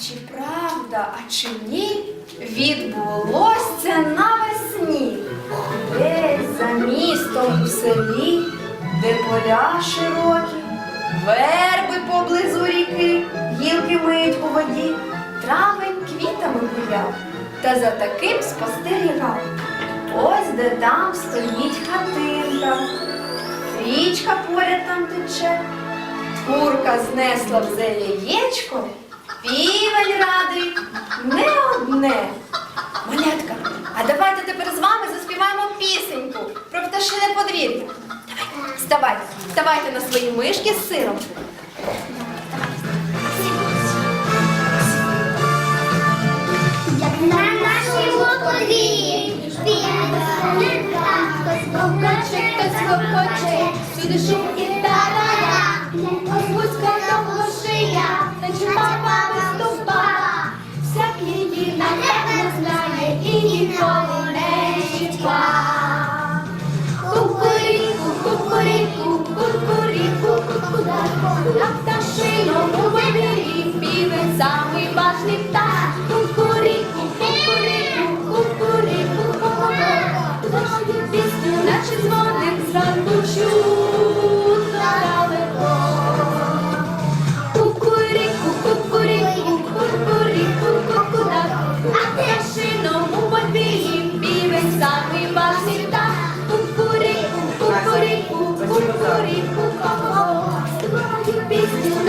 Чи правда, а чи ні? Відбулось це навесні. Десь за містом у селі, де поля широкі, верби поблизу ріки, гілки миють у воді, травень квітами гуляв, та за таким спостерігав. Ось де там стоїть хатинка, річка поряд там тече, курка знесла в яєчко, півень радий не одне. Малятка, а давайте тепер з вами заспіваємо пісеньку про пташине подвір'я. Давайте, вставайте, вставайте на свої мишки з сиром. На нашому подвір'ї співає хтось гопоче, хтось гопоче, всюди шум і тарара. Вузька довго шия, наче папа виступала. Всяк її напевно знає і ніколи не чіпа. Кукуріку, кукуріку, кукуріку, кукудаку, на пташиному вибірі півень самий важний птах.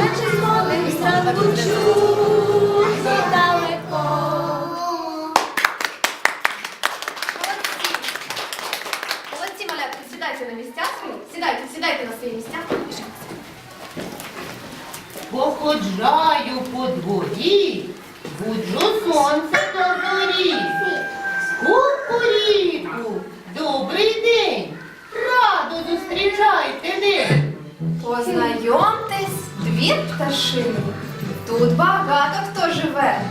Наче зранку далеко. Молодці. Малятки, сідайте на місця свої. Сідайте, сідайте на свої місця. Походжаю по дворі, буджу сонце до зорі. Кукуріку, добрий день, радо зустрічайте день. Познайомтесь, двір пташиний. Тут багато хто живе.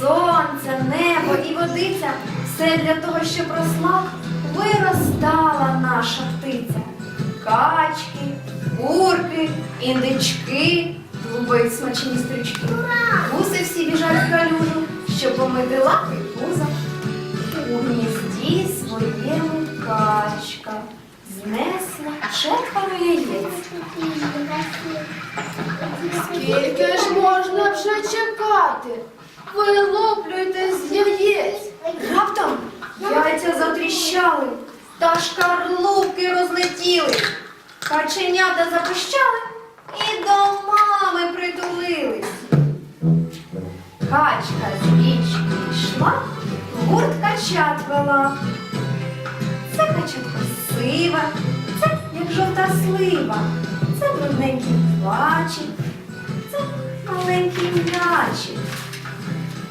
Сонце, небо і водиця все для того, щоб росла, виростала наша птиця. Качки, курки, індички, лубають смачні стрічки. Гуси всі біжать в калюжу, щоб помити лапи четверо яєць. Скільки ж можна вже чекати? Вилоплюйте з яєць. Раптом яйця затріщали, та шкарлупки розлетіли. Каченята запищали і до мами притулились. Качка з річки йшла, гурт качат вела. Це качатка сива, жовта слива, це брудненький плачі, це маленький м'ячик.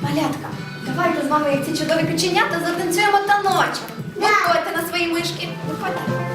Малятка, давайте з вами як ці чудові печенята затанцюємо таночок. Виходьте на свої мишки. Виходьте.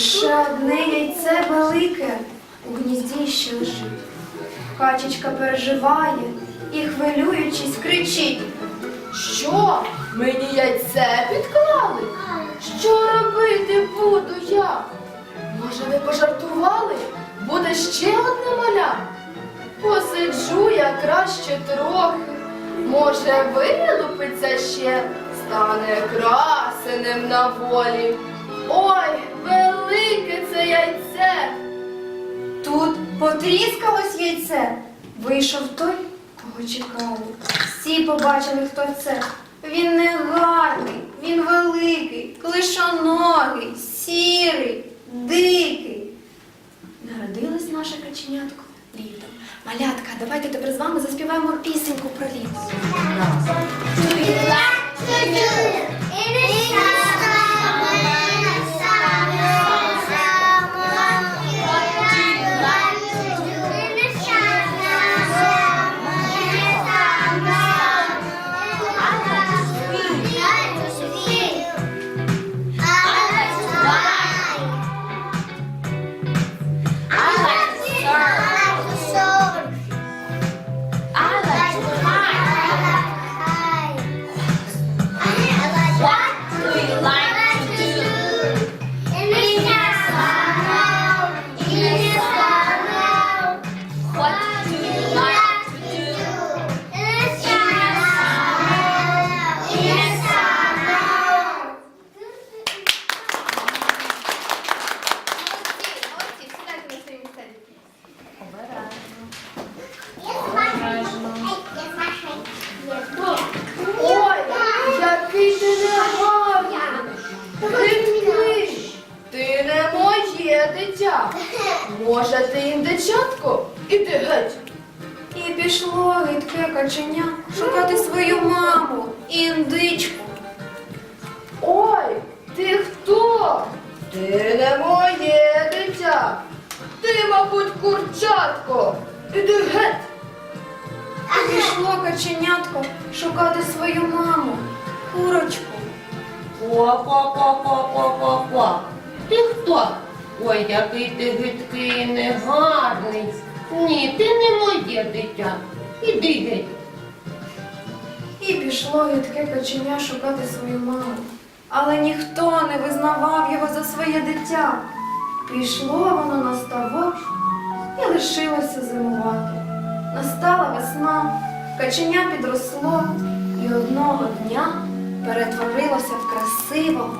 Лише одне яйце велике у гнізді ще лежить. Качечка переживає і, хвилюючись, кричить. Що? Мені яйце підклали? Що робити буду я? Може, ви пожартували? Буде ще одне маля? Посиджу я краще трохи. Може, вилупиться ще, стане красенем на волі. Ой, велике це яйце. Тут потріскалось яйце. Вийшов той, кого чекали. Всі побачили, хто це. Він не гарний, він великий, клишоногий, сірий, дикий. Народилось наше каченятко літом. Малятка, давайте тепер з вами заспіваємо пісеньку про літо. Курчатко. Іди геть. Пішло каченятко шукати свою маму, курочку. Па-па-па-па-па-па-па. Ти хто? Ой, який ти гидкий і негарний. Ні, ти не моє дитя. Іди геть. І пішло гидке каченя шукати свою маму. Але ніхто не визнавав його за своє дитя. Пішло воно на ставок і лишилося зимувати. Настала весна, каченя підросло і одного дня перетворилося в красивого,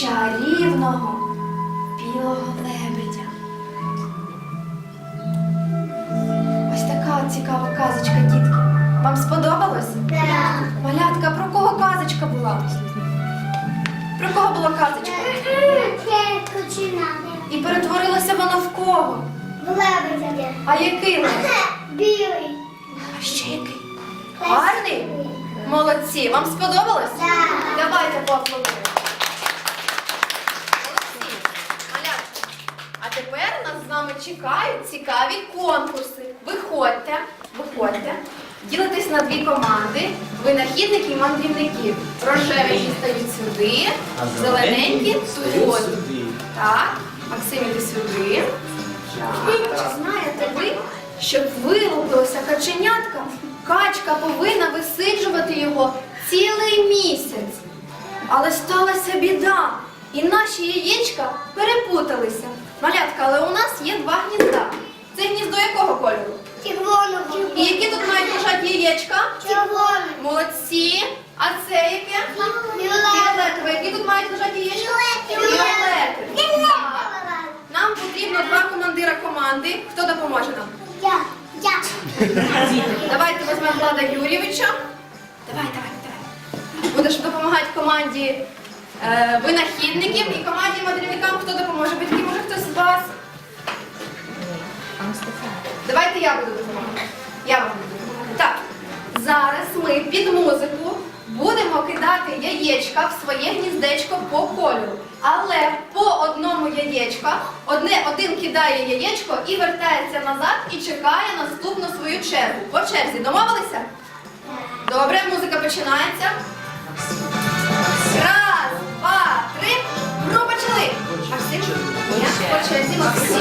чарівного білого лебедя. Ось така цікава казочка, дітки. Вам сподобалось? Малятка, про кого казочка була? Про кого була казочка? І перетворилося воно в кого? А який лебедь? Білий. А ще який? Гарний? Молодці. Вам сподобалось? Так. Давайте поаплодуємо. Молодці. Малятка. А тепер нас з вами чекають цікаві конкурси. Виходьте, виходьте. Ділитесь на дві команди. Винахідники і мандрівників. Рожеві стають сюди, зелененькі тут. Так, Максим, іди сюди. Чи знаєте ви, щоб вилупилося каченятка, качка повинна висиджувати його цілий місяць. Але сталася біда, і наші яєчка перепуталися. Малятка, але у нас є два гнізда. Це гніздо якого кольору? Червоний. І які тут мають лежати яєчка? Червоний. Молодці. А це яке? Фіолетове. Які тут мають лежати яєчка? Фіолетові. Так. Нам потрібно два командира команди. Хто допоможе нам? Я. Я. Давайте візьмемо Влада Юрійовича. Давай, давай, давай. Будеш допомагати команді е, винахідників і команді мандрівникам. Хто допоможе? Батьки, може хтось з вас? Давайте я буду допомагати. Я вам буду допомагати. Так, зараз ми під музику будемо кидати яєчка в своє гніздечко по кольору. Але по одному яєчка, одне, один кидає яєчко і вертається назад і чекає наступну свою чергу. По черзі домовилися? Добре, музика починається. Раз, два, три. Гру почали. Максим, Ні, по черзі Максим.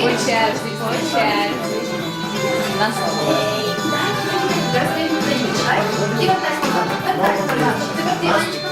По черзі, по черзі. Наступний. І вертай назад. Вертай назад. Тепер ти, Анечка.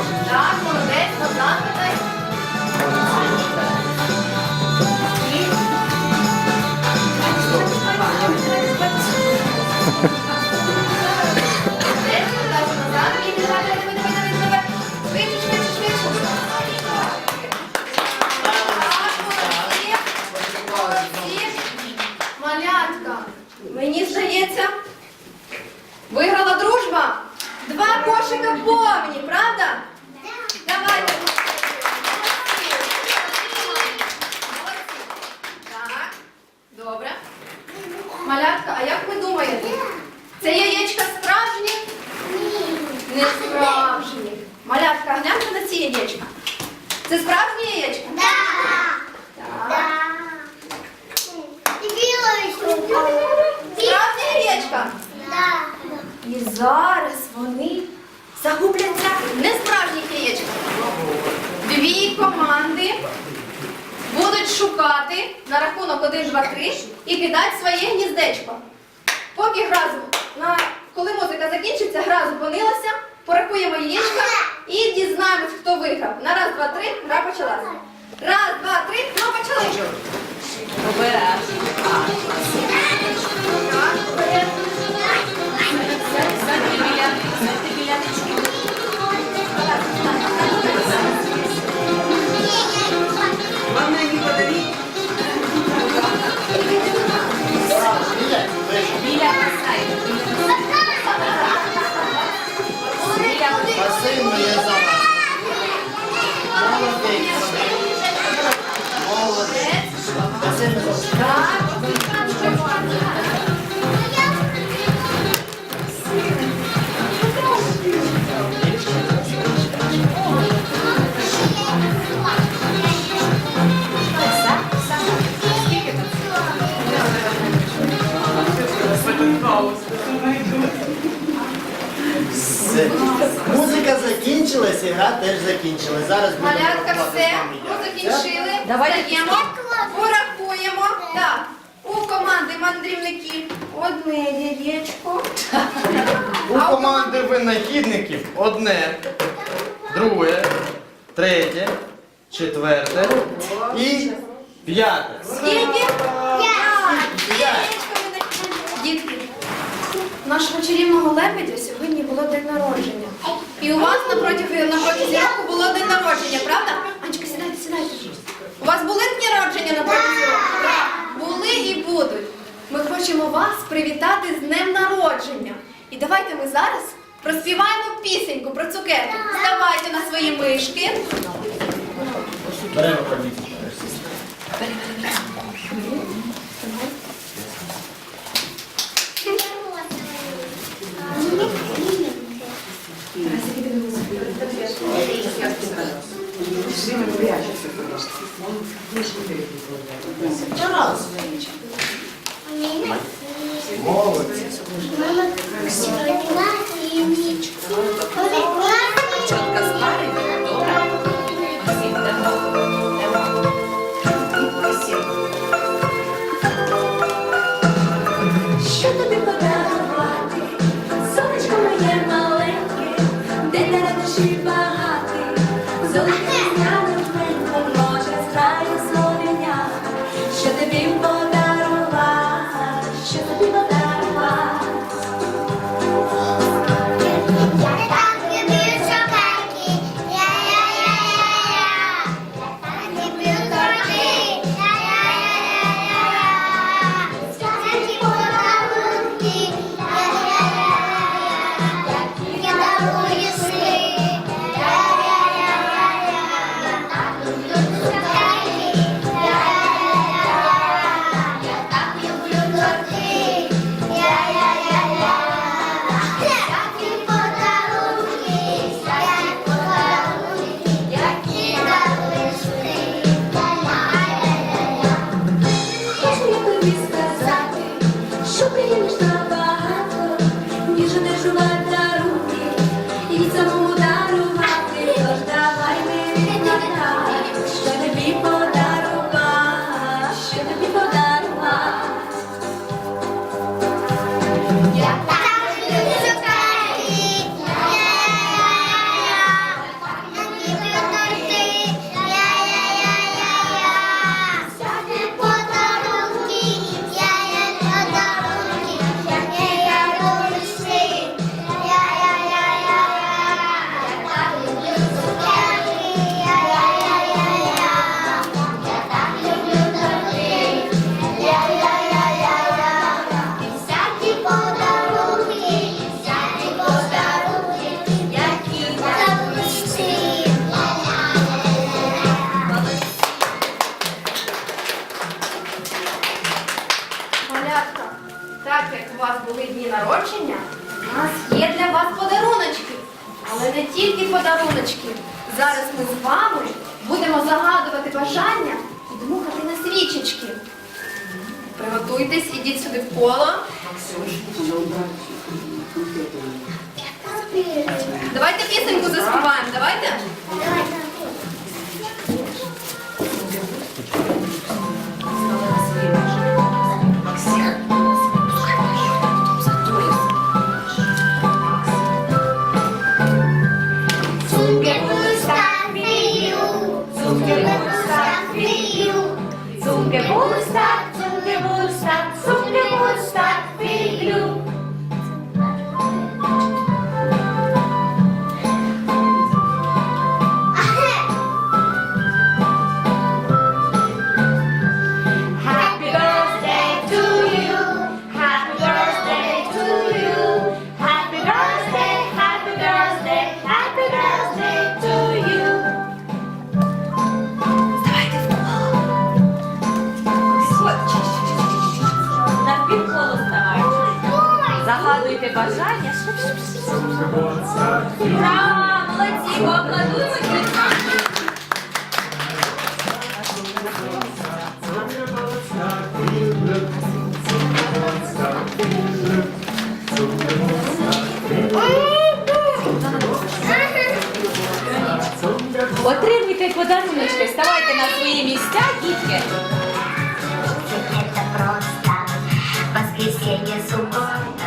Малятка, а як ви думаєте? Це яєчка справжні? Не справжні. Малятка, гляньте на ці яєчка. Це справжні яєчка? Так. І білою Справжні яєчка? І зараз вони загубляться в несправжніх яєчках. Дві команди будуть шукати на рахунок 1, 2, 3 і кидати своє гніздечко. Поки гра на коли музика закінчиться, гра зупинилася, порахуємо яєчка і дізнаємось, хто виграв. На раз, два, три, гра почалася. Раз, два, три, ну почали. Обереш. Вам не подарить? Біля басейну. Басейн моє зала. Молодець. Молодець. Басейн закінчилась, і гра теж закінчилась. Зараз будемо Малятка, рахувати все, з вами ми закінчили. Давайте. Порахуємо. Так, у команди мандрівників одне яєчко. У команди винахідників одне, друге, третє, четверте і п'яте. Скільки? П'ять. П'ять. Яєчко винахідників. Дітки, у нашого чарівного лебедя сьогодні було день народження. І у вас на протязі, на протязі року було день народження, правда? Анечка, сідайте, сідайте. У вас були дні народження на протязі року? Так. Були і будуть. Ми хочемо вас привітати з днем народження. І давайте ми зараз проспіваємо пісеньку про цукерки. Вставайте на свої мишки. Беремо Що тобі подарувати, пісеньку заспіваємо, давайте. бажання. Браво, молодці, поаплодуємо дітям. Отримуйте подаруночки, ставайте на свої місця, дітки. Воскресенье, суббота.